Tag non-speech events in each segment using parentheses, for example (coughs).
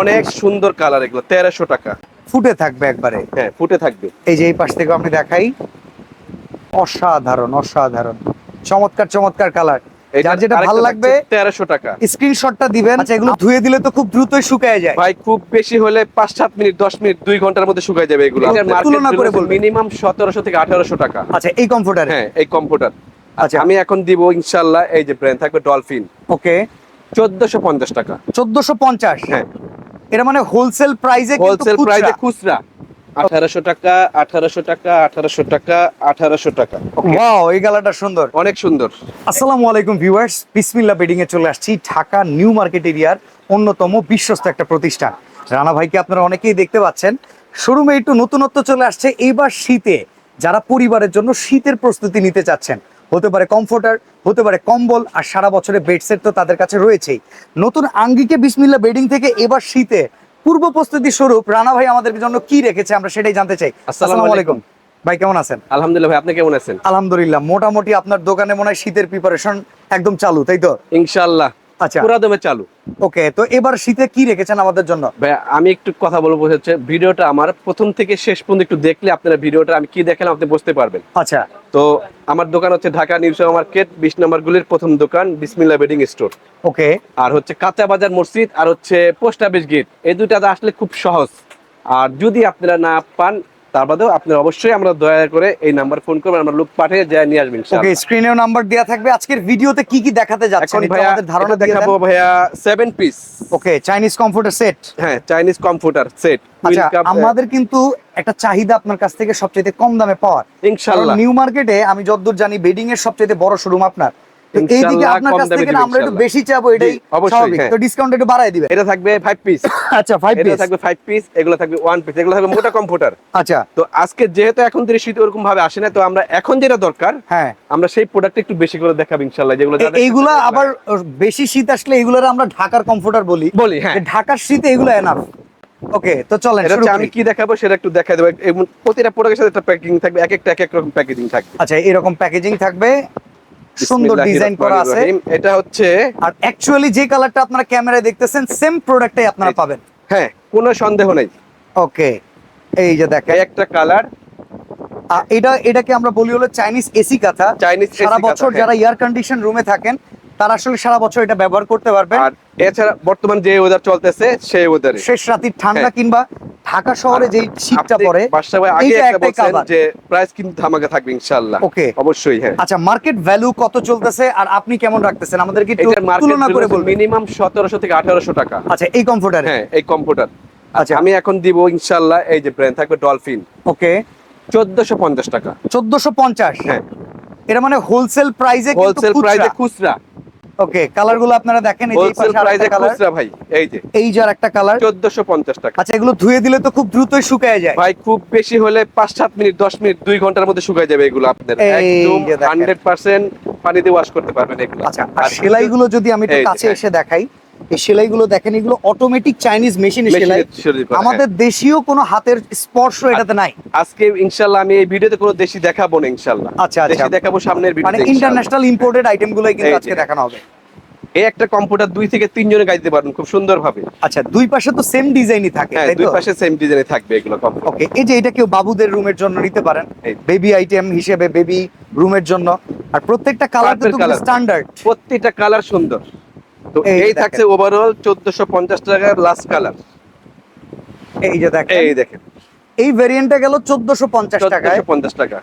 অনেক সুন্দর কালার এগুলো তেরোশো টাকা। ফুটে থাকবে একবারে। হ্যাঁ ফুটে থাকবে। এই যে এই পাশ থেকে আমি দেখাই অসাধারণ অসাধারণ। চমৎকার চমৎকার কালার যার যেটা ভালো লাগবে তেরোশো টাকা। স্ক্রিনশটটা দিবেন। আচ্ছা এগুলো ধুয়ে দিলে তো খুব দ্রুতই শুকায় যায়। ভাই খুব বেশি হলে পাঁচ সাত মিনিট দশ মিনিট দুই ঘণ্টার মধ্যে শুকায় যাবে এগুলো। তুলনা করে বলবেন। মিনিমাম সতেরোশো থেকে আঠারোশো টাকা। আচ্ছা এই হ্যাঁ এই কম্পিউটার আচ্ছা। আচ্ছা। আমি এখন দিব ইনশাল্লাহ এই যে ব্র্যান্ড থাকবে ডলফিন ওকে চোদ্দশো পঞ্চাশ টাকা। চোদ্দশো পঞ্চাশ? হ্যাঁ। এটা মানে হোলসেল প্রাইসে হোলসেল প্রাইসে খুচরা। আঠারোশো টাকা আঠারোশো টাকা আঠারোশো টাকা আঠারোশো টাকা। ওয়াও এই গালাটা সুন্দর। অনেক সুন্দর। আসসালামু আলাইকুম ভিউয়ার্স বিসমিল্লা বেডিং এ চলে আসছি ঢাকা নিউ মার্কেট এরিয়ার অন্যতম বিশ্বস্ত একটা প্রতিষ্ঠান। রানা ভাইকে আপনারা অনেকেই দেখতে পাচ্ছেন। শোরুমে একটু নতুনত্ব চলে আসছে। এইবার শীতে যারা পরিবারের জন্য শীতের প্রস্তুতি নিতে চাচ্ছেন হতে পারে কমফোর্টার হতে পারে কম্বল আর সারা বছরে বেডসেট তো তাদের কাছে রয়েছেই। নতুন আঙ্গিকে বিসমিল্লা বেডিং থেকে এবার শীতে। পূর্ব প্রস্তুতি স্বরূপ রানা ভাই আমাদের জন্য কি রেখেছে আমরা সেটাই জানতে চাই। আসসালামু আলাইকুম। ভাই কেমন আছেন? আলহামদুলিল্লাহ ভাই আপনি কেমন আছেন? আলহামদুলিল্লাহ মোটামুটি আপনার দোকানে মনে হয় শীতের প্রিপারেশন একদম চালু তাই তো? ইনশাল্লাহ আচ্ছা। পুরা দমে চালু। ওকে তো এবার শীতে কি রেখেছেন আমাদের জন্য? আমি একটু কথা বলব হচ্ছে ভিডিওটা আমার প্রথম থেকে শেষ পর্যন্ত একটু দেখলে আপনারা ভিডিওটা আমি কি দেখালাম আপনি বুঝতে পারবেন। আচ্ছা। তো আমার দোকান হচ্ছে ঢাকা নিউ মার্কেট বিশ নম্বর গুলির প্রথম দোকান বিসমিল্লা বেডিং স্টোর। ওকে। আর হচ্ছে কাঁচা বাজার মসজিদ আর হচ্ছে পোস্ট অফিস গেট। এই দুইটাতে আসলে খুব সহজ। আর যদি আপনারা না পান তার বাদেও আপনারা অবশ্যই আমরা দয়া করে এই নাম্বার ফোন করবেন আমরা লোক পাঠিয়ে যায় নিয়ে আসবেন ওকে। স্ক্রিনেও নাম্বার দেয়া থাকবে। আজকের ভিডিওতে কি কি দেখাতে যাচ্ছেন এখন ভাইয়া আমাদের ধারণা দেখাবো ভাইয়া seven piece okay Chinese comforter set হ্যাঁ চাইনিজ কম্পিউটার সেট আচ্ছা আমাদের কিন্তু একটা চাহিদা আপনার কাছ থেকে সবচেয়ে কম দামে পাওয়ার। ইনশাআল্লাহ। নিউ মার্কেটে আমি যতদূর জানি বেডিং এর সবচেয়ে বড় শোরুম আপনার। এইদিকে আপনার কাছ থেকে আমরা একটু বেশি চাবো এটাই স্বাভাবিক। হ্যাঁ। তো ডিসকাউন্ট একটু বাড়ায় দিবেন। এটা থাকবে ফাইভ পিস (laughs) আচ্ছা ফাইভ এটা পিস থাকবে ফাইভ পিস এগুলো থাকবে ওয়ান পিস এগুলো থাকবে মোটা কম্পিউটার আচ্ছা। তো আজকে যেহেতু এখন থেকে শীত ওরকম ভাবে আসে না তো আমরা এখন যেটা দরকার হ্যাঁ। আমরা সেই প্রোডাক্ট একটু বেশি করে দেখাবো ইনশাআল্লাহ যেগুলো এইগুলা আবার বেশি শীত আসলে এগুলার আমরা ঢাকার কমফোর্টার বলি। বলি হ্যাঁ। ঢাকার শীতে এগুলো এনাফ ওকে তো চলেন শুরু আমি কি দেখাবো সেটা একটু দেখা দেবো। প্রতিটা প্রোডাক্টের সাথে একটা প্যাকিং থাকবে এক একটা এক এক রকম প্যাকেজিং থাকবে। আচ্ছা এরকম প্যাকেজিং থাকবে। সুন্দর ডিজাইন করা আছে। এটা হচ্ছে আর অ্যাকচুয়ালি যে কালারটা আপনারা ক্যামেরায় দেখতেছেন সেম প্রোডাক্টটাই আপনারা পাবেন। হ্যাঁ কোনো সন্দেহ নেই। ওকে এই যে দেখেন। একটা কালার এটা এটাকে আমরা বলি হলো চাইনিজ এসি কাঁথা চাইনিজ সারা বছর যারা এয়ার কন্ডিশন রুমে থাকেন তারা আসলে সারা বছর এটা ব্যবহার করতে পারবেন আর এছাড়া বর্তমান যে ওয়েদার চলতেছে সেই ওয়েদারে শেষ রাতের ঠান্ডা হ্যাঁ। কিংবা ঢাকা শহরে যেই শীতটা পড়ে আগে একটা বলছেন যে প্রাইস কিন্তু ধামাকা থাকবে ইনশাআল্লাহ। ওকে। অবশ্যই হ্যাঁ। আচ্ছা মার্কেট ভ্যালু কত চলতেছে আর আপনি কেমন রাখতেছেন? এটার মার্কেট তুলনা করে বলবেন। মিনিমাম সতেরোশো থেকে আঠারোশো টাকা। আচ্ছা এই কমফোর্টারে হ্যাঁ এই কম্পিউটার আচ্ছা। আমি এখন দিব ইনশাআল্লাহ এই যে ব্র্যান্ড থাকবে ডলফিন ওকে। চোদ্দশো পঞ্চাশ টাকা। চোদ্দশো পঞ্চাশ? হ্যাঁ। এটা মানে হোলসেল প্রাইসে হোলসেল প্রাইসে খুচরা। ওকে কালারগুলো আপনারা দেখেন এই যে পাশে আরেকটা কালার ভাই এই যে। এই একটা কালার চোদ্দশো পঞ্চাশ টাকা। আচ্ছা এগুলো ধুয়ে দিলে তো খুব দ্রুতই শুকায় যায়। ভাই খুব বেশি হলে পাঁচ সাত মিনিট দশ মিনিট দুই ঘণ্টার মধ্যে শুকায় যাবে এগুলো আপনাদের। একদম যে দেখেন। হান্ড্রেড পার্সেন্ট পানিতে ওয়াশ করতে পারবেন এগুলো। আচ্ছা আর সেলাইগুলো যদি আমি একটু কাছে হ্যাঁ। এসে দেখাই এই সেলাইগুলো দেখেন এগুলো অটোমেটিক চাইনিজ মেশিনে সেলাই। আমাদের দেশীয় কোনো হাতের স্পর্শ এটাতে নাই। আজকে ইনশাল্লাহ আমি এই ভিডিওতে কোনো দেশি দেখাবো না ইনশাল্লাহ। আচ্ছা, আচ্ছা। দেশি দেখাবো সামনের মানে ইন্টারন্যাশনাল ইম্পোর্টেড আইটেম গুলোই কিন্তু আজকে দেখানো হবে। এই একটা কম্পিউটার দুই থেকে তিনজনে গাইতে পারবেন খুব সুন্দর ভাবে আচ্ছা দুই পাশে তো সেম ডিজাইনই থাকে হ্যাঁ দুই পাশে সেম ডিজাইনে থাকবে এগুলো ওকে এই যে এটা কেউ বাবুদের রুমের জন্য নিতে পারেন বেবি আইটেম হিসেবে বেবি রুমের জন্য। আর প্রত্যেকটা কালার তো স্ট্যান্ডার্ড প্রত্যেকটা কালার সুন্দর। তো এই থাকছে ওভারঅল চোদ্দশো পঞ্চাশ টাকার লাস্ট কালার এই যে দেখেন। এই দেখেন। এই ভেরিয়েন্টটা গেল 1450 টাকায়। পঞ্চাশ টাকা।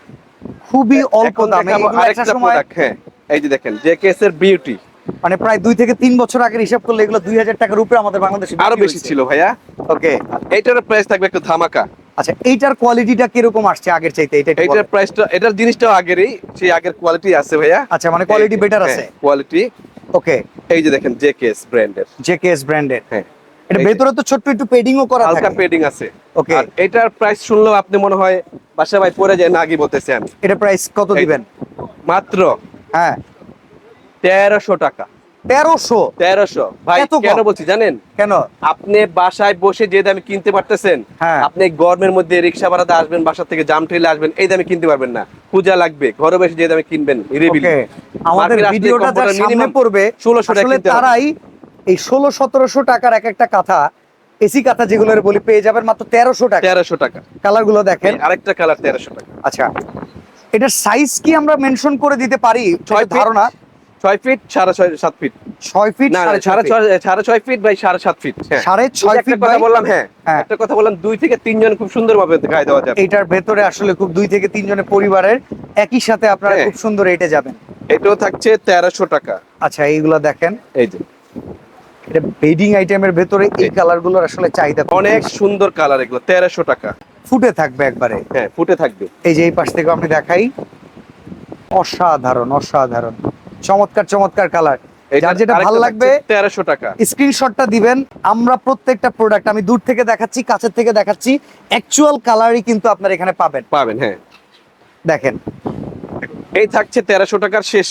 খুবই অল্প দামে। আরেকটা সময় প্রোডাক্ট হ্যাঁ এই যে দেখেন যে কেসের বিউটি মানে প্রায় দুই থেকে তিন বছর আগের হিসাব করলে এগুলো দুই হাজার টাকার উপরে আমাদের বাংলাদেশে আরও বেশি ছিল ভাইয়া। ওকে এইটার প্রাইস থাকবে একটু ধামাকা। আচ্ছা এইটার কোয়ালিটিটা কীরকম আসছে আগের চাইতে? এটা এইটার প্রাইসটা এটার জিনিসটাও আগেরই সেই আগের কোয়ালিটি আছে ভাইয়া। আচ্ছা মানে কোয়ালিটি বেটার আছে। কোয়ালিটি ওকে এই যে দেখেন জেকেএস ব্র্যান্ডের। জেকেএস ব্র্যান্ডের। হ্যাঁ এটা ভেতরে তো ছোট্ট একটু পেডিংও করা হালকা পেডিং আছে। ওকে। আর এটার প্রাইস শুনলেও আপনি মনে হয় বাসা ভাই পরে যায় না আগে বলতেছি আমি। এটা প্রাইস কত দিবেন? মাত্র হ্যাঁ। তেরোশো টাকা। তেরোশো। তেরোশো। ভাই এত কেন বলছি জানেন? কেন? আপনি বাসায় বসে যে দামে কিনতে পারতেছেন হ্যাঁ। আপনি গরমের মধ্যে রিক্সা ভাড়াতে আসবেন বাসা থেকে জাম ঠেলে আসবেন এই দামে কিনতে পারবেন না। পূজা লাগবে ঘরে বসে যে দামে কিনবেন নিরিবিলি আমাদের ভিডিওটা যারা সামনে পড়বে 1600 টাকা। তারাই এই ষোলো সতেরোশো টাকার এক একটা কাঁথা এসি কাঁথা যেগুলো বলি পেয়ে যাবেন মাত্র তেরোশো টাকা। তেরোশো টাকা। কালারগুলো দেখেন। আরেকটা কালার তেরোশো টাকা। আচ্ছা এটার সাইজ কি আমরা মেনশন করে দিতে পারি? ধারণা। ছয় ফিট সাড়ে ছয় সাত ফিট ছয় ফিট সাড়ে ছয় ফিট বাই সাড়ে সাত ফিট হ্যাঁ। সাড়ে ছয় ফিট কথা বললাম হ্যাঁ। হ্যাঁ। একটা কথা বললাম দুই থেকে তিনজন খুব সুন্দর ভাবে গায়ে দেওয়া যাবে। এটার ভেতরে আসলে খুব দুই থেকে তিনজনের পরিবারের একই সাথে আপনারা হ্যাঁ। খুব সুন্দর এটে যাবেন। এটাও থাকছে তেরোশো টাকা। আচ্ছা এইগুলো দেখেন। এই যে। এটা বেডিং আইটেমের ভেতরে এই কালারগুলোর আসলে চাহিদা অনেক সুন্দর কালার এগুলো তেরোশো টাকা। ফুটে থাকবে একবারে। হ্যাঁ ফুটে থাকবে। এই যে এই পাশ থেকে আমি দেখাই। অসাধারণ অসাধারণ। চমৎকার চমৎকার কালার যার যেটা ভালো লাগবে তেরোশো টাকা। স্ক্রিনশটটা দিবেন। আমরা প্রত্যেকটা প্রোডাক্ট আমি দূর থেকে দেখাচ্ছি কাছের থেকে দেখাচ্ছি অ্যাকচুয়াল কালারই কিন্তু আপনারা এখানে পাবেন। পাবেন হ্যাঁ। দেখেন। এই থাকছে তেরোশো টাকার শেষ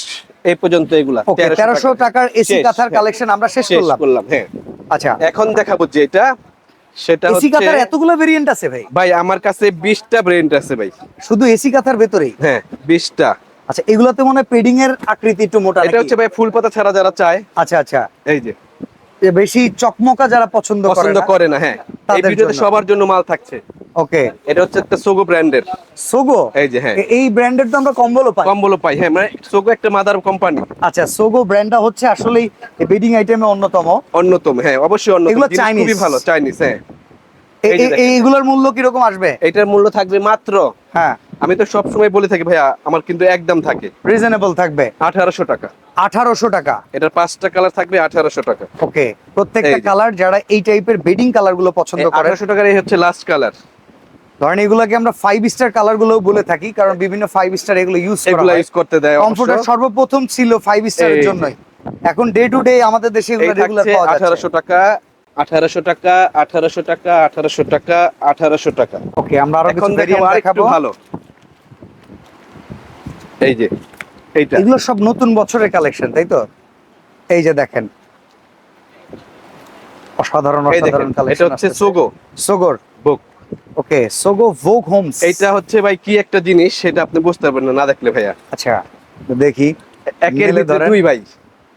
এই পর্যন্ত এগুলা। তেরোশো টাকার। এসি কাঁথার হ্যাঁ। কালেকশন আমরা শেষ করলাম। করলাম হ্যাঁ। আচ্ছা। এখন দেখাবো সেটা এসি হচ্ছে কাঁথার এতগুলো ভেরিয়েন্ট আছে ভাই। ভাই আমার কাছে বিশটা ব্রেন্ড আছে ভাই। শুধু এসি কাঁথার ভেতরেই? হ্যাঁ বিশটা। আচ্ছা এগুলোতে মনে হয় পেডিং এর আকৃতি একটু মোটা এটা হচ্ছে ভাই ফুল পাতা ছাড়া যারা চায়। আচ্ছা আচ্ছা। এই যে। এ বেশি চকমকা যারা পছন্দ করে পছন্দ করে না হ্যাঁ। এই ভিডিওতে সবার জন্য মাল থাকছে। ওকে। এটা হচ্ছে একটা সোগো ব্র্যান্ডের সোগো এই যে হ্যাঁ। এই ব্র্যান্ডের তো আমরা কম্বলও পাই। কম্বলও পাই হ্যাঁ মানে সোগো একটা মাদার কোম্পানি আচ্ছা সোগো ব্র্যান্ডটা হচ্ছে আসলেই বেডিং আইটেমে অন্যতম। অন্যতম হ্যাঁ অবশ্যই অন্যতম। এগুলো Chinese? খুবই ভালো চাইনিজ হ্যাঁ। এইগুলোর মূল্য কীরকম আসবে? এটার মূল্য থাকবে মাত্র হ্যাঁ। আমি তো সব সময় বলে থাকি ভাইয়া আমার কিন্তু একদম থাকে। রিজনেবল থাকবে। আঠারোশো টাকা। আঠারোশো টাকা? এটার পাঁচটা কালার থাকবে আঠারোশো টাকা। ওকে প্রত্যেকটা কালার যারা এই টাইপের বেডিং কালারগুলো পছন্দ করে আঠারোশো টাকার এই হচ্ছে লাস্ট কালার ধরেন এগুলোকে আমরা ফাইভ স্টার কালারগুলো বলে থাকি কারণ বিভিন্ন ফাইভ স্টার এগুলো ইউজ করা এগুলা ইউজ করতে দেয় কমফোর্টার সর্বপ্রথম ছিল ফাইভ স্টারের। জন্যই। এখন ডে টু ডে আমাদের দেশে এগুলো রেগুলার পাওয়া যাচ্ছে। আঠারোশো টাকা আঠারোশো টাকা আঠারোশো টাকা আঠারোশো টাকা আঠারোশো টাকা। ওকে আমরা আরও কিছু দেখাবো। ভালো। এই যে এইটা। এগুলো সব নতুন বছরের কালেকশন তাই তো? এই যে দেখেন। অসাধারণ অসাধারণ দেখেন এটা হচ্ছে সোগো সোগোর বুক ওকে সোগো ভোগ হোমস এটা হচ্ছে ভাই কি একটা জিনিস সেটা আপনি বুঝতে পারবেন না না দেখলে ভাইয়া। আচ্ছা দেখি। একের ভিতরে দুই ভাই।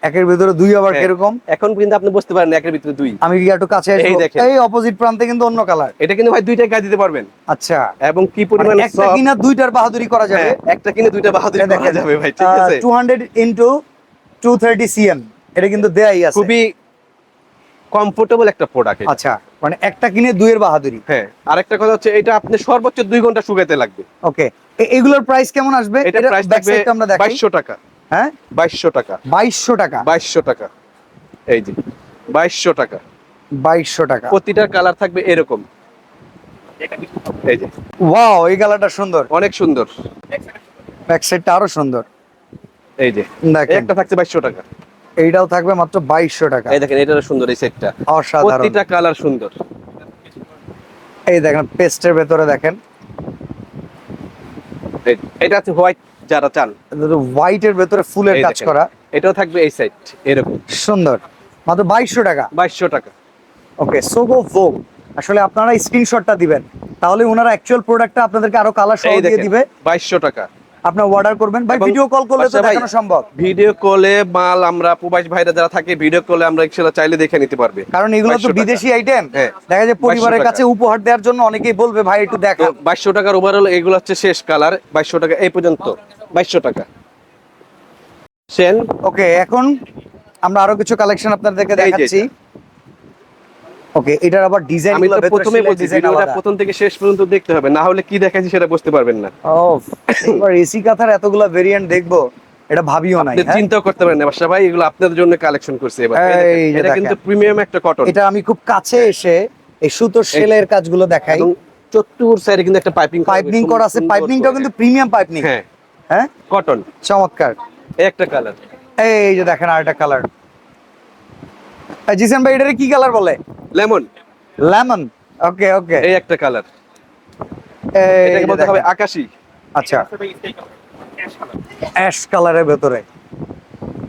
একের ভিতরে দুই আবার হ্যাঁ। কীরকম? এখন কিন্তু আপনি বুঝতে পারেন একের ভিতরে দুই। আমি কি একটু কাছে দেখেন। এই অপোজিট প্রান্তে কিন্তু অন্য কালার এটা কিন্তু ভাই দুইটাই গায়ে দিতে পারবেন। আচ্ছা। এবং কি মানে পরিমাণে একটা কিনা দুইটার বাহাদুরি করা যাবে। হ্যাঁ, একটা কিনে দুইটা বাহাদুরি করা যাবে ভাই ঠিক আছে। Two hundred into two thirty cm এটা কিন্তু দেয়াই আছে। খুবই কমফোর্টেবল একটা প্রোডাক্ট আচ্ছা মানে একটা কিনে দুইয়ের বাহাদুরি। হ্যাঁ আরেকটা কথা হচ্ছে এটা আপনি সর্বোচ্চ দুই ঘণ্টা শুকাতে লাগবে। ওকে এগুলোর প্রাইস কেমন আসবে? এটা প্রাইস থাকবে side টা আমরা দেখাই। বাইশশো টাকা। হ্যাঁ? বাইশশো টাকা। বাইশশো টাকা। বাইশশো টাকা। এই যে বাইশশো টাকা। বাইশশো টাকা। প্রতিটার কালার থাকবে এরকম। এই যে। ওয়াও এই কালারটা সুন্দর। অনেক সুন্দর। ব্যাক সাইডটা আরও সুন্দর। এই যে। একটা থাকছে বাইশশো টাকা। এইটাও থাকবে মাত্র বাইশশো টাকা। এই দেখেন এটা সুন্দর এই সেটটা। অসাধারণ। প্রতিটা কালার সুন্দর। এই দেখেন পেস্টের ভেতরে দেখেন। এটা আছে হোয়াইট যারা চান। হোয়াইটের ভেতরে ফুলের কাজ করা। এটাও থাকবে এই সাইড এরকম। সুন্দর। মাত্র বাইশশো টাকা। বাইশশো টাকা। ওকে সোগো ভোগ আসলে আপনারা স্ক্রিনশটটা দিবেন। তাহলে ওনারা অ্যাকচুয়াল প্রোডাক্টটা আপনাদেরকে আরও কালার সহ দিয়ে দিবে। বাইশশো টাকা। আপনার অর্ডার করবেন। ভাই ভিডিও কল করলে তো দেখানো সম্ভব। ভিডিও কলে মাল আমরা প্রবাস ভাইরা যারা থাকে ভিডিও কলে আমরা সেটা চাইলে দেখে নিতে পারবে। কারণ এগুলো তো বিদেশি আইটেম হ্যাঁ, দেখা যায় পরিবারের কাছে উপহার দেওয়ার জন্য অনেকেই বলবে ভাই একটু দেখা বাইশশো টাকার ওভারঅল এগুলো হচ্ছে শেষ কালার বাইশশো টাকা এই পর্যন্ত। বাইশশো টাকা। সেন ওকে এখন আমরা আরও কিছু কালেকশন আপনাদেরকে দেখাচ্ছি। ওকে এটার আবার ডিজাইন আমি তো প্রথমে বলছি ভিডিওটা প্রথম থেকে শেষ পর্যন্ত দেখতে হবে না হলে কি দেখাচ্ছি সেটা বুঝতে পারবেন না। ও এবার এসি কাথার এতগুলা ভেরিয়েন্ট দেখব এটা ভাবিও নাই হ্যাঁ? করতে পারেন না বাসা ভাই এগুলো আপনাদের জন্য কালেকশন করছে এবার। এটা কিন্তু প্রিমিয়াম একটা কটন এটা আমি খুব কাছে এসে এই সুতোর সেলের কাজগুলো দেখাই। চতুর সাইডে কিন্তু একটা পাইপিং পাইপিং করা আছে পাইপিংটাও কিন্তু প্রিমিয়াম পাইপিং হ্যাঁ। হ্যাঁ? কটন চমৎকার। এই একটা কালার এই যে দেখেন আরেকটা কালার জিসান ভাই এটারে কি কালার বলে? লেমন লেমন ওকে ওকে এই একটা কালার এটাকে বলতে হবে আকাশী। আচ্ছা। অ্যাশ কালারের ভেতরে।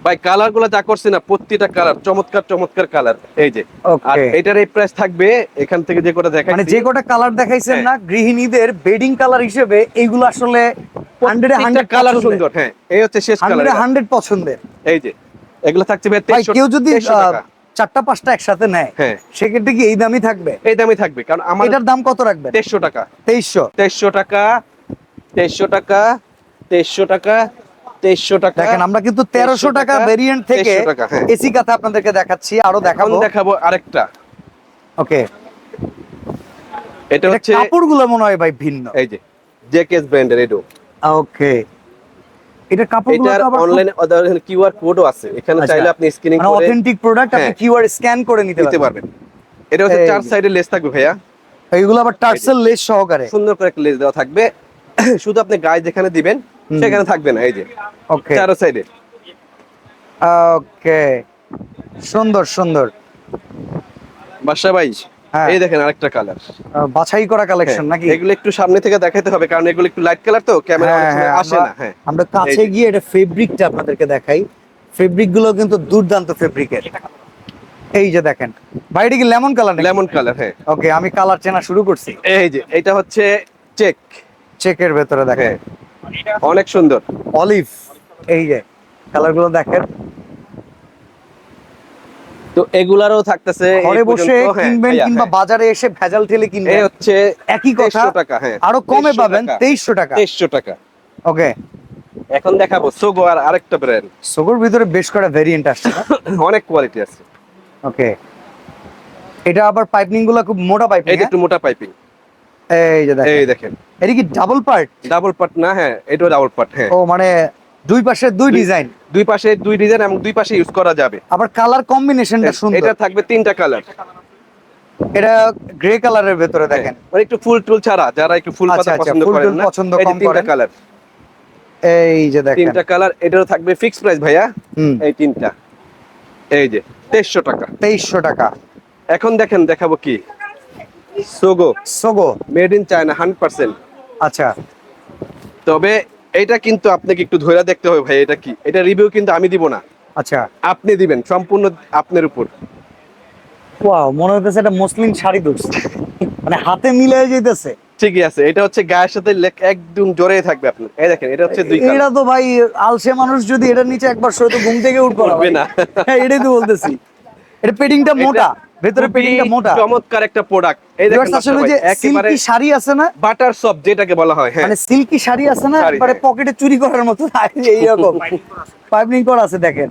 ভাই কালারগুলো যা করছে না প্রতিটা কালার চমৎকার চমৎকার কালার এই যে। আর এটার এই প্রাইস থাকবে এখান থেকে যে কোটা দেখাই মানে যে কটা কালার দেখাইছেন হ্যাঁ। না গৃহিণীদের বেডিং কালার হিসেবে এইগুলো আসলে হান্ড্রেডে হান্ড্রেড কালার সুন্দর হ্যাঁ। এই হচ্ছে শেষ কালার হান্ড্রেডে হান্ড্রেড পছন্দের। এই যে। এগুলো থাকছে ভাই ভাই 2300 কেউ যদি 2300 টাকা। চারটা পাঁচটা একসাথে নেয় হ্যাঁ। সেক্ষেত্রে কি এই দামই থাকবে? এই দামই থাকবে কারণ আমার এটার দাম কত রাখবেন? তেইশশো টাকা। তেইশশো? তেইশশো টাকা তেইশশো টাকা তেইশশো টাকা তেইশশো টাকা। দেখেন আমরা কিন্তু তেরোশো টাকা ভেরিয়েন্ট থেকে 2300 টাকা, হ্যাঁ। এসি কাথা আপনাদেরকে দেখাচ্ছি আরও দেখাবো। দেখাবো আরেকটা। ওকে। এটা এটা হচ্ছে কাপড়গুলো মনে হয় ভাই ভিন্ন। এই যে জেকেস ব্র্যান্ডের এডো ওকে। এটা কাপড়গুলো খুব- অনলাইনে কিউআর কোডও আছে। এখানে আচ্ছা। চাইলে আপনি স্ক্যানিং মানে করে অথেন্টিক প্রোডাক্ট আপনি। কিউআর স্ক্যান করে নিতে পারবেন। এটা হচ্ছে চার সাইডে লেস থাকবে ভাইয়া। এইগুলো আবার টার্সেল লেস সহকারে। সুন্দর করে একটা লেস দেওয়া থাকবে। (coughs) শুধু আপনি গায়ে যেখানে দিবেন সেখানে থাকবে না এই যে। ওকে চারো সাইডে ওকে সুন্দর সুন্দর। বাসা ভাই। এই দেখেন আরেকটা কালার বাছাই করা কালেকশন নাকি? এগুলো একটু সামনে থেকে দেখাতে হবে কারণ এগুলো একটু লাইট কালার তো ক্যামেরা হ্যাঁ, হ্যাঁ, আসে না হ্যাঁ। আমরা কাছে গিয়ে এটা ফেব্রিকটা আপনাদেরকে দেখাই। ফেব্রিকগুলো কিন্তু দুর্দান্ত ফেব্রিকের এই যে দেখেন। বাইরে কি লেমন কালার লেমন কালার হ্যাঁ। ওকে আমি কালার চেনা শুরু করছি। এই যে এটা হচ্ছে চেক। চেকের ভেতরে দেখেন। হ্যাঁ। অনেক সুন্দর। অলিভ এই যে কালারগুলো দেখেন। তো এগুলারও থাকতেছে ঘরে বসে হ্যাঁ, কিনবেন কিংবা হ্যাঁ। বাজারে এসে ভেজাল ঠেলে কিনবেন। হচ্ছে একই কথা টাকা হ্যাঁ। আরও কমে পাবেন তেইশশো টাকা। তেইশশো টাকা। ওকে। এখন দেখাবো সোগো আর আরেকটা ব্র্যান্ড সোগোর ভিতরে বেশ কটা ভেরিয়েন্ট আসছে (coughs) অনেক কোয়ালিটি আছে। ওকে। এটা আবার পাইপিংগুলো খুব মোটা পাইপিং এটা একটু মোটা পাইপিং এই যে দেখেন। এই দেখেন। এটা কি ডাবল পার্ট ডাবল পার্ট না হ্যাঁ এটাও ডাবল পার্ট হ্যাঁ। ও মানে দুই পাশে দুই ডিজাইন দুই পাশে দুই ডিজাইন এবং দুই পাশে ইউজ করা যাবে। আবার কালার কম্বিনেশনটা সুন্দর। এটা থাকবে তিনটা কালার এটা গ্রে কালারের ভেতরে দেখেন। মানে একটু ফুল টুল ছাড়া যারা একটু ফুল আচ্ছা, পাতা আচ্ছা, পছন্দ করেন না পছন্দ এই যে কম করেন। কালার এই যে দেখেন। তিনটা কালার এটারও থাকবে ফিক্স প্রাইস ভাইয়া। হুম। এই তিনটা। এই যে তেইশশো টাকা। তেইশশো টাকা। এখন দেখেন দেখাবো কি? Sogo Sogo made in China hundred percent আচ্ছা। তবে এটা কিন্তু আপনাকে একটু ধরে দেখতে হবে ভাই এটা কি? এটা রিভিউ কিন্তু আমি দিব না। আচ্ছা। আপনি দিবেন সম্পূর্ণ আপনার উপর। ওয়াও মনে হতেছে এটা মুসলিম শাড়ি ধরছে। মানে হাতে মিলাই যাইতেছে। ঠিকই আছে এটা হচ্ছে গায়ের সাথে লেখ- একদম জোরে থাকবে আপনার। এই দেখেন এটা হচ্ছে দুই এটা তো ভাই আলসে মানুষ যদি এটার নিচে একবার শুয়ে তো ঘুম থেকে উঠবে উঠবে না। হ্যাঁ এটাই তো বলতেছি। এটা পেডিংটা মোটা। ভেতরে পেডিংটা মোটা। চমৎকার একটা প্রোডাক্ট এই দেখেন আসলে যে সিল্কি শাড়ি আছে না? বাটার সফট যেটাকে বলা হয় হ্যাঁ। মানে সিল্কি শাড়ি আছে না? একবারে হ্যাঁ। পকেটে চুরি করার মতো এইরকম পাইপিং করা আছে। দেখেন।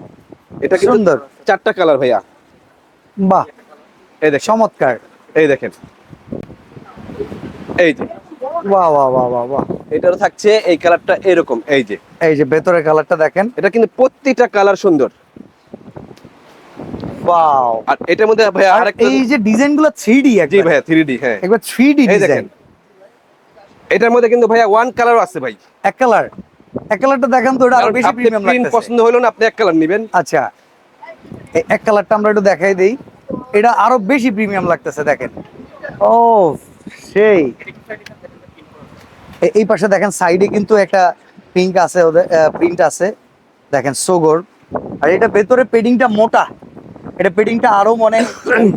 এটা কিন্তু সুন্দর। চারটা কালার ভাইয়া। বাহ। এই দেখেন। চমৎকার। এই দেখেন। এই যে। বাহ বাহ বাহ বাহ বাহ। এটারও থাকছে এই কালারটা এরকম এই যে। এই যে ভেতরের কালারটা দেখেন। এটা কিন্তু প্রত্যেকটা কালার সুন্দর। ওয়াও আর এটার মধ্যে আর আরেকটা এই যে ডিজাইনগুলো three D G three D হ্যাঁ। একবার থ্রি ডি এই দেখেন। ডিজাইন এটার মধ্যে কিন্তু ভাইয়া ওয়ান কালার আছে ভাই। এক কালার এক কালারটা দেখেন তো ওটা আরও বেশি প্রিমিয়াম লাগতেছে। পছন্দ হলো না আপনি এক কালার নেবেন। আচ্ছা। এই এক কালারটা আমরা একটু দেখাই দেই। এটা আরও বেশি প্রিমিয়াম লাগতেছে দেখেন। ও সেই। এই পাশে দেখেন সাইডে কিন্তু একটা পিঙ্ক আছে ওদের প্রিন্ট আছে। দেখেন সোগর আর এটা ভেতরে পেডিংটা মোটা। এটা পেডিংটা আরও মানে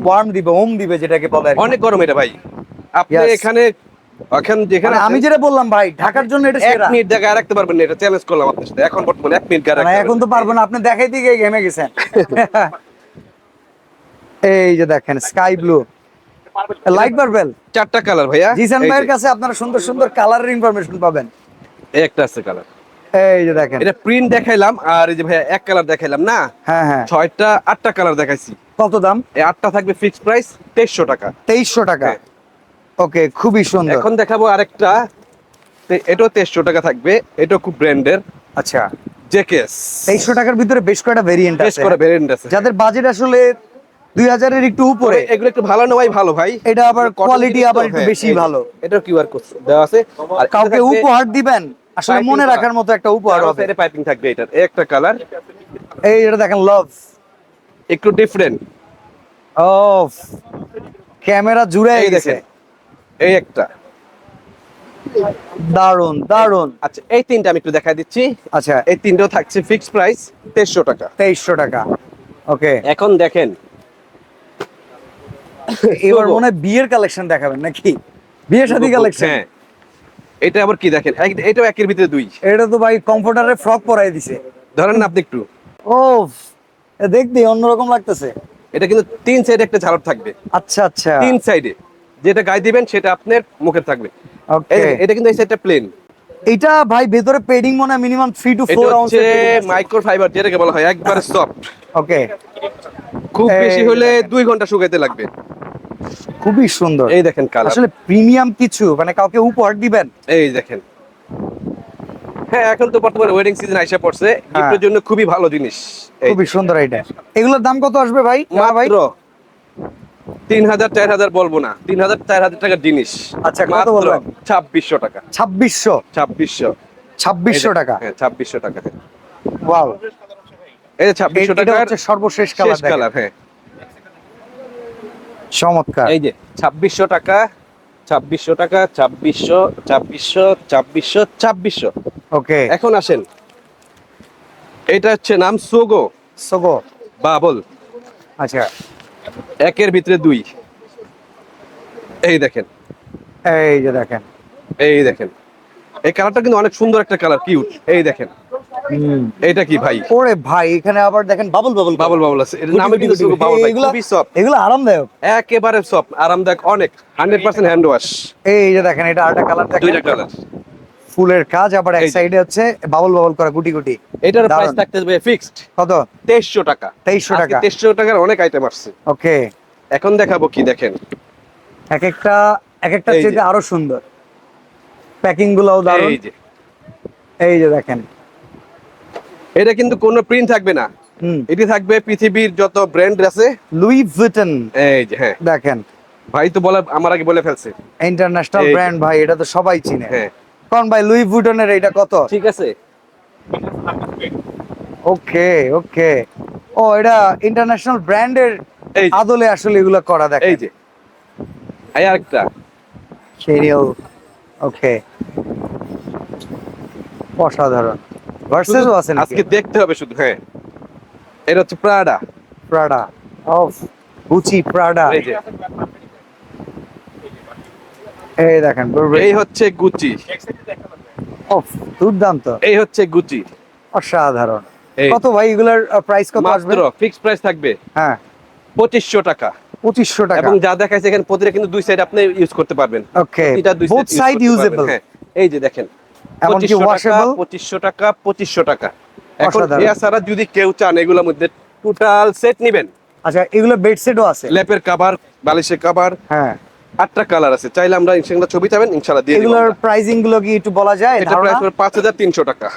ওয়ার্ম দিবে ওম দিবে যেটাকে বলে অনেক গরম এটা ভাই। আপনি এখানে এখন যেখানে মানে আমি যেটা বললাম ভাই ঢাকার জন্য এটা এক সেরা মিনিট জায়গায় রাখতে পারবেন না এটা চ্যালেঞ্জ করলাম আপনার সাথে। এখন বর্তমানে এক মিনিট গায়ে না রাখতে এখন তো পারবেন। পারব না আপনি দেখাই দিকে ঘেমে গেছেন। এই যে দেখেন স্কাই ব্লু লাইট পারবেল চারটা কালার ভাইয়া। জিসান ভাইয়ের কাছে আপনারা সুন্দর সুন্দর কালারের ইনফরমেশন পাবেন। এই একটা আছে কালার এই যে দেখেন। এটা প্রিন্ট দেখাইলাম আর এই যে ভাইয়া এক কালার দেখাইলাম না? হ্যাঁ হ্যাঁ। ছয়টা আটটা কালার দেখাইছি। কত দাম? এই আটটা থাকবে ফিক্সড প্রাইস তেইশশো টাকা। তেইশশো টাকা। ওকে খুবই সুন্দর। এখন দেখাবো আরেকটা। এটাও তেইশশো টাকা থাকবে এটাও খুব ব্র্যান্ডের আচ্ছা। জেকেস তেইশশো টাকার ভিতরে বেশ কয়টা ভেরিয়েন্ট বেশ আছে? যাদের বাজেট আসলে দুই হাজারের একটু উপরে। এগুলো একটু ভালো নেওয়াই ভালো ভাই? এটা আবার তো, আবার একটু হ্যাঁ, বেশি ভালো। এটাও কিউআর কোড দেওয়া আছে। আর কাউকে উপহার দিবেন? আসলে মনে রাখার মতো একটা উপহার হবে। এর পাইপিং থাকবে এটার। এই একটা কালার এই এটা দেখেন লাভ একটু ডিফারেন্ট ও ক্যামেরা জুড়ে এই গেছে। দেখেন। এই একটা। দারুণ দারুণ আচ্ছা এই তিনটা আমি একটু দেখাই দিচ্ছি। আচ্ছা। এই তিনটাও থাকছে ফিক্সড প্রাইস তেইশশো টাকা। তেইশশো টাকা। ওকে এখন দেখেন। এবার মনে হয় বিয়ের কালেকশন দেখাবেন নাকি? বিয়ের সাথে কালেকশন হ্যাঁ। এটা আবার কি দেখেন? এক- এটাও একের ভিতরে দুই। এটা তো ভাই কমফোর্টারে ফ্রক পরাই দিছে। ধরেন না আপনি একটু। ও দেখতে অন্যরকম লাগতেছে। এটা কিন্তু তিন সাইডে একটা ঝালর থাকবে। আচ্ছা আচ্ছা। তিন সাইডে যেটা গায়ে দিবেন সেটা আপনার মুখে থাকবে। ওকে এটা কিন্তু এই সাইডটা প্লেন এটা ভাই ভেতরে পেডিং মনে হয় মিনিমাম থ্রি টু এটা ফোর হচ্ছে মাইক্রো ফাইবার যেটাকে বলা হয় একবারে সফট ওকে খুব বেশি হলে দেখেন। দুই ঘণ্টা শুকাইতে লাগবে। খুবই সুন্দর। এই দেখেন কালার আসলে প্রিমিয়াম কিছু মানে কাউকে উপহার দিবেন। এই দেখেন। হ্যাঁ এখন তো বর্তমানে ওয়েডিং সিজন আইসা পড়ছে। গিফটের জন্য খুবই ভালো জিনিস। খুবই সুন্দর এটা এগুলোর দাম কত আসবে ভাই? না ভাই? তিন হাজার চার হাজার বলব না। তিন হাজার চার হাজার টাকার জিনিস। আচ্ছা, কত বলবেন? ছাব্বিশশো টাকা। ছাব্বিশশো? ছাব্বিশশো। ছাব্বিশশো টাকা? হ্যাঁ ছাব্বিশশো টাকা। হ্যাঁ। ওয়াও। এই ছাব্বিশশো হচ্ছে সর্বশেষ কালার কালার হ্যাঁ। চমৎকার। এই যে ছাব্বিশশো টাকা ছাব্বিশশো টাকা ছাব্বিশশো ছাব্বিশশো ছাব্বিশশো ছাব্বিশশো। ওকে। এখন আসেন। এটা হচ্ছে নাম সোগো। সোগো। বাবল। আচ্ছা। একের ভিতরে দুই। এই দেখেন। এই যে দেখেন। এই দেখেন। এই কালারটা কিন্তু অনেক সুন্দর একটা কালার কিউট। এই দেখেন। এইটা কি ভাই? ওরে ভাই এখানে আবার দেখেন বাবল বাবল বাবল বাবল আছে। এর নামে কিন্তু বাবল ভাই খুবই সফট এগুলো আরামদায়ক। একেবারে সফট আরামদায়ক অনেক। হান্ড্রেড পার্সেন্ট হ্যান্ড ওয়াশ এই যে দেখেন এটা আরেকটা কালার দুইটা কালার ফুলের কাজ আবার এক সাইডে হচ্ছে বাবল বাবল করা গুটি গুটি। এটার। প্রাইস থাকতে হবে ফিক্সড কত? তেইশশো টাকা। তেইশশো টাকা। তেইশশো টাকার অনেক আইটেম আসছে। ওকে। এখন দেখাবো কি দেখেন। এক একটা এক একটা চেয়ে আরও সুন্দর। প্যাকিং গুলোও দারুণ এই যে দেখেন। এটা কিন্তু কোনো প্রিন্ট থাকবে না। হুম। এটি থাকবে পৃথিবীর যত ব্র্যান্ড আছে। লুই ভিটন এই যে হ্যাঁ। দেখেন। ভাই তো বলে আমার আগে বলে ফেলছে। ইন্টারন্যাশনাল ব্র্যান্ড ভাই এটা তো সবাই চিনে। হ্যাঁ। কোন ভাই লুই ভিটনের এটা কত? ঠিক আছে। ওকে ওকে। ও এটা ইন্টারন্যাশনাল ব্র্যান্ডের এই আদলে আসলে এগুলো করা দেখেন। এই যে। এই আরেকটা। সেরিয়াল ওকে। অসাধারণ। ভার্সেসও আছে আজকে দেখতে হবে শুধু হ্যাঁ। এটা হচ্ছে Prada Prada of. Gucci Prada এই যে। এই দেখেন এই হচ্ছে গুচি অফ দুর্দান্ত। এই হচ্ছে গুচি অসাধারণ। কত ভাই এগুলার প্রাইস কত আসবে? মাত্র ফিক্স প্রাইস থাকবে। হ্যাঁ। পঁচিশশো টাকা। পঁচিশশো টাকা। এবং যা দেখাইছে এখানে প্রতিটা কিন্তু দুই সাইড আপনি ইউজ করতে পারবেন। ওকে এটা দুই বোথ সাইড ইউজেবল এই যে দেখেন। এমনকি টাকা টাকা পঁচিশশো টাকা। এখন এছাড়া যদি কেউ চান এগুলোর মধ্যে টোটাল সেট নিবেন। আচ্ছা এগুলো আছে। লেপের কাভার বালিশের কাভার হ্যাঁ। আটটা কালার আছে। চাইলে আমরা ছবি দিয়ে এগুলোর প্রাইসিংগুলো কি একটু বলা যায়? এটা প্রাইস টাকা।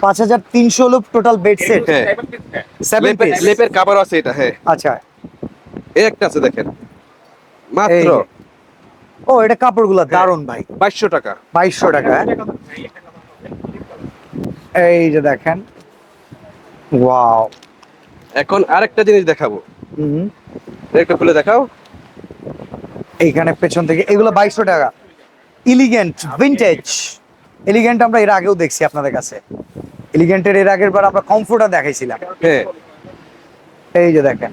হ্যাঁ। লেপের পিস লেপের কাভার আছে এটা হ্যাঁ। আচ্ছা। এই একটা আছে দেখেন। মাত্র ও এটা কাপড়গুলো দারুণ ভাই। বাইশশো টাকা। বাইশশো টাকা। হ্যাঁ? এই যে দেখেন। ওয়াও। এখন আরেকটা জিনিস দেখাবো। হুম একটা খুলে দেখাও। এইখানে পেছন থেকে এগুলো বাইশশো টাকা। ইলিগেন্ট ভিনটেজ এলিগেন্ট আমরা এর আগেও দেখছি আপনাদের কাছে। এলিগেন্টের এর আগের বার আমরা কমফোর্টার দেখাইছিলাম। হ্যাঁ। এই যে দেখেন।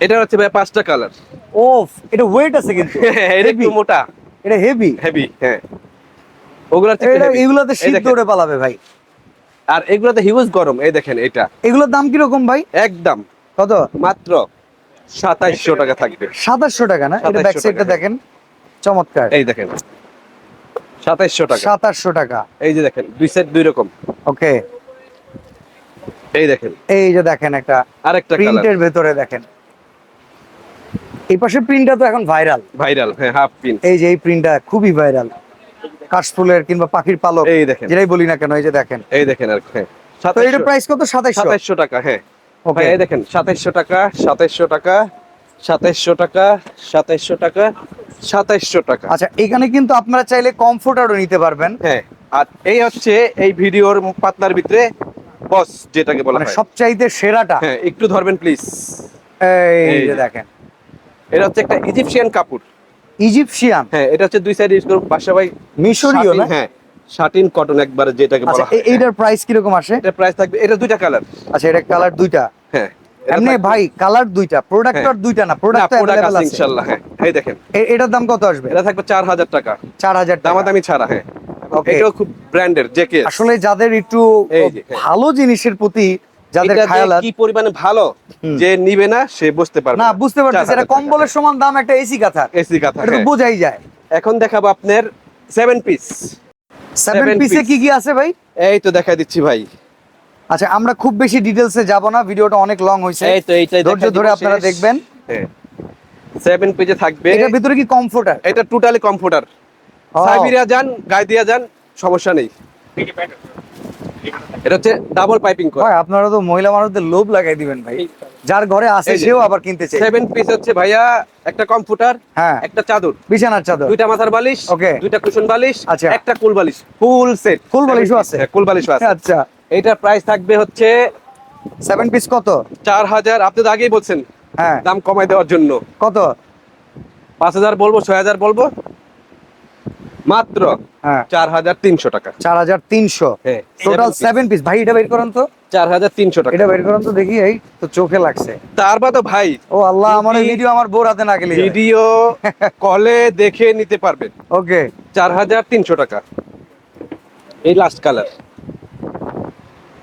এটা হচ্ছে ভাই পাঁচটা কালার ওফ এটা ওয়েট আছে কিন্তু। এটা একটু মোটা। এটা হেভি হেভি হ্যাঁ। Heavy। শীত দৌড়ে পালাবে ভাই। আর এগুলোতে হিউজ গরম এই দেখেন এটা। এগুলোর দাম কীরকম ভাই? একদম। কত? মাত্র সাতাইশশো টাকা থাকবে। সাতাশশো টাকা না? এটা ব্যাক সাইডটা দেখেন। চমৎকার। এই দেখেন। সাতাইশশো টাকা। সাতাশশো টাকা। এই যে দেখেন দুই সেট দুই রকম। ওকে। এই দেখেন। এই যে দেখেন একটা আরেকটা প্রিন্টের ভেতরে দেখেন। এই পাশে প্রিন্টটা তো এখন ভাইরাল ভাইরাল হ্যাঁ হাফ পিন এই যে এই প্রিন্টটা খুবই ভাইরাল কাশফুলের কিংবা পাখির পালক এই দেখেন। যেটাই বলি না কেন এই যে দেখেন। এই দেখেন আর হ্যাঁ। তো এটা প্রাইস কত? সাতাইশশো? সাতাইশশো টাকা হ্যাঁ। ওকে এই দেখেন সাতাইশশো টাকা সাতাইশশো টাকা সাতাইশশো টাকা সাতাইশশো টাকা সাতাইশশো টাকা। আচ্ছা এখানে কিন্তু আপনারা চাইলে কমফোর্টারও নিতে পারবেন। হ্যাঁ আর এই হচ্ছে এই ভিডিওর পাতলার ভিতরে বস যেটাকে বলা মানে হয়। সবচাইতে সেরাটা। হ্যাঁ একটু ধরবেন প্লিজ এই যে। দেখেন। এটা হচ্ছে একটা ইজিপশিয়ান কাপড়। ইজিপশিয়ান হ্যাঁ এটা হচ্ছে দুই সাইড ইউজ করুন বাসা ভাই মিশরীয় না হ্যাঁ শাটিন কটন একবার যেটাকে আচ্ছা বলা হয় এ- এইটার প্রাইস কিরকম আসে এটা প্রাইস থাকবে এটা দুইটা কালার আচ্ছা এটা কালার দুইটা হ্যাঁ এটা এমনি থাকবে- ভাই কালার দুইটা প্রোডাক্ট হ্যাঁ। আর দুইটা না না প্রোডাক্ট প্রোডাক্ট अवेलेबल আছে আছে ইনশাআল্লাহ হ্যাঁ এই দেখেন এ- এটার দাম কত আসবে এটা থাকবে চার হাজার টাকা চার হাজার টাকা দামাদামি ছাড়া হ্যাঁ Okay. এটাও খুব ব্র্যান্ডের জেকে আসলে যাদের একটু এই যে, হ্যাঁ। ভালো জিনিসের প্রতি যাদের খায়ালাত কি পরিমাণে ভালো যে নিবে না সে বুঝতে পারবে না বুঝতে পারতেছি। এটা কম্বলের সমান দাম একটা এসি কাঁথা এসি কথা এটা হ্যাঁ। বোঝাই যায়। এখন দেখাবো আপনার পিস পিসে কি কি আছে ভাই? এই তো দেখাই দিচ্ছি ভাই। আচ্ছা আমরা খুব বেশি ডিটেলসে যাব না ভিডিওটা অনেক লং হয়েছে। এই তো এইটাই ধৈর্য ধরে আপনারা দেখবেন। হ্যাঁ। পেজে থাকবে। এটার ভিতরে কি কমফোর্টার এটা টোটালি কমফোর্টার সাইবেরিয়া যান গায়ে দিয়া যান সমস্যা নেই। এটা হচ্ছে ডাবল পাইপিং করা। ভাই আপনারা তো মহিলা মানুষদের লোভ লাগাই দিবেন ভাই। যার ঘরে আছে। সেও আবার কিনতে চাই। সেভেন পিস হচ্ছে ভাইয়া একটা কম্পিউটার হ্যাঁ। একটা চাদর। বিছানার চাদর। দুইটা মাথার বালিশ Okay. দুইটা কুশন বালিশ আচ্ছা। একটা কুল বালিশ ফুল সেট কুল বালিশও আছে? কুল বালিশও আছে। আচ্ছা। এটার প্রাইস থাকবে হচ্ছে সেভেন পিস কত? চার হাজার আপনি তো আগেই বলছেন। হ্যাঁ। দাম কমাই দেওয়ার জন্য। কত? পাঁচ হাজার বলব ছয় হাজার বলব। মাত্র হ্যাঁ। চার হাজার তিনশো টাকা। চার হাজার তিনশো। হ্যাঁ, টোটাল সেভেন পিস ভাই এটা বের করেন তো। চার হাজার তিনশো টাকা। এটা বের করেন তো দেখি এই তো চোখে লাগছে। তার বাদও ভাই ও আল্লাহ আমার ভিডিও আমার বোর হাতে না গেলে ভিডিও কলে (laughs) দেখে নিতে পারবেন। ওকে চার হাজার তিনশো টাকা। এই লাস্ট কালার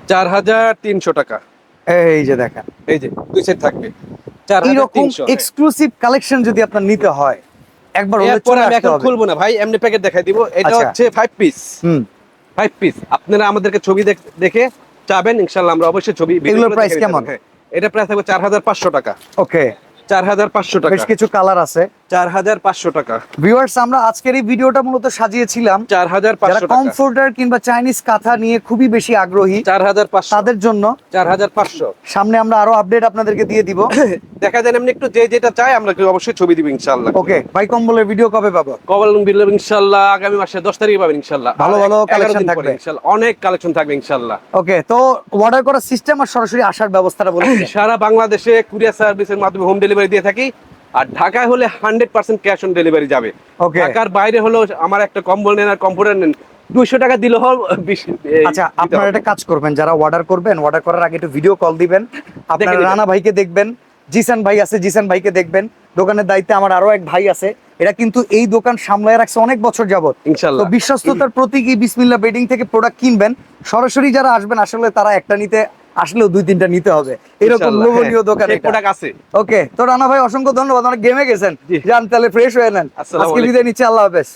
চার হাজার তিনশো টাকা। এই যে দেখেন। এই যে দুই সেট থাকবে। চার এক্সক্লুসিভ কালেকশন যদি আপনার নিতে হয় একবার চলে আমি এখন খুলবো না ভাই এমনি প্যাকেট দেখাই দিব। এটা আচ্ছা। হচ্ছে five piece hmm. Five piece আপনারা আমাদেরকে ছবি দেখ- চাবেন ইনশাআল্লাহ আমরা অবশ্যই ছবি এগুলোর নিতে কেমন? হ্যাঁ, এটা প্রাইস থাকবে চার হাজার পাঁচশো টাকা। ওকে চার হাজার পাঁচশো টাকা। বেশ কিছু কালার আছে। চার হাজার পাঁচশো টাকা। ভিউয়ার্স আমরা আজকের এই ভিডিওটা মূলত সাজিয়েছিলাম। চার হাজার পাঁচশো কমফোর্টার কিংবা চাইনিজ কাঁথা নিয়ে খুবই বেশি আগ্রহী চার হাজার পাঁচশো। তাদের জন্য চার হাজার পাঁচশো। সামনে আমরা আরও আপডেট আপনাদেরকে দিয়ে দিব। (coughs) দেখা যায় এমনি একটু যে যেটা চাই আমরা অবশ্যই ছবি দিব ইনশাল্লাহ ওকে ভাই কম্বলের ভিডিও কবে পাবো? কবল বিল্লাহ ইনশাল্লাহ আগামী মাসে দশ তারিখে পাবেন ইনশাল্লাহ ভালো ভালো থাকবে। ইনশাল্লাহ অনেক কালেকশন থাকবে ইনশাল্লাহ ওকে তো অর্ডার করার সিস্টেম আর সরাসরি আসার ব্যবস্থাটা সারা বাংলাদেশে কুরিয়ার সার্ভিসের মাধ্যমে হোম ডেলিভারি দিয়ে থাকি। আর ঢাকায় হলে hundred percent cash on delivery যাবে. ঢাকার বাইরে হলো আমার একটা কম্বল নেন আর কম্পিউটার নেন দুইশো টাকা দিলে হল আচ্ছা আপনারা একটা কাজ করবেন যারা অর্ডার করবেন অর্ডার করার আগে একটু ভিডিও কল দিবেন। আপনারা রানা ভাইকে দেখবেন জিসান ভাই আছে জিসান ভাইকে দেখবেন। দোকানের দায়িত্বে আমার আরও এক ভাই আছে। এরা কিন্তু এই দোকান সামলায় রাখছে অনেক বছর যাবত তো বিশ্বস্ততার প্রতীক এই বিসমিল্লা বেডিং থেকে প্রোডাক্ট কিনবেন। সরাসরি যারা আসবেন আসলে তারা একটা নিতে আসলেও দুই তিনটা নিতে হবে। এরকম লোভনীয় হ্যাঁ, দোকান প্রোডাক্ট আছে। ওকে তো রানা ভাই অসংখ্য ধন্যবাদ। অনেক গেমে গেছেন। জি। যান তাহলে ফ্রেশ হয়ে নেন। আজকে বিদায় নিচ্ছি। আল্লাহ হাফেজ।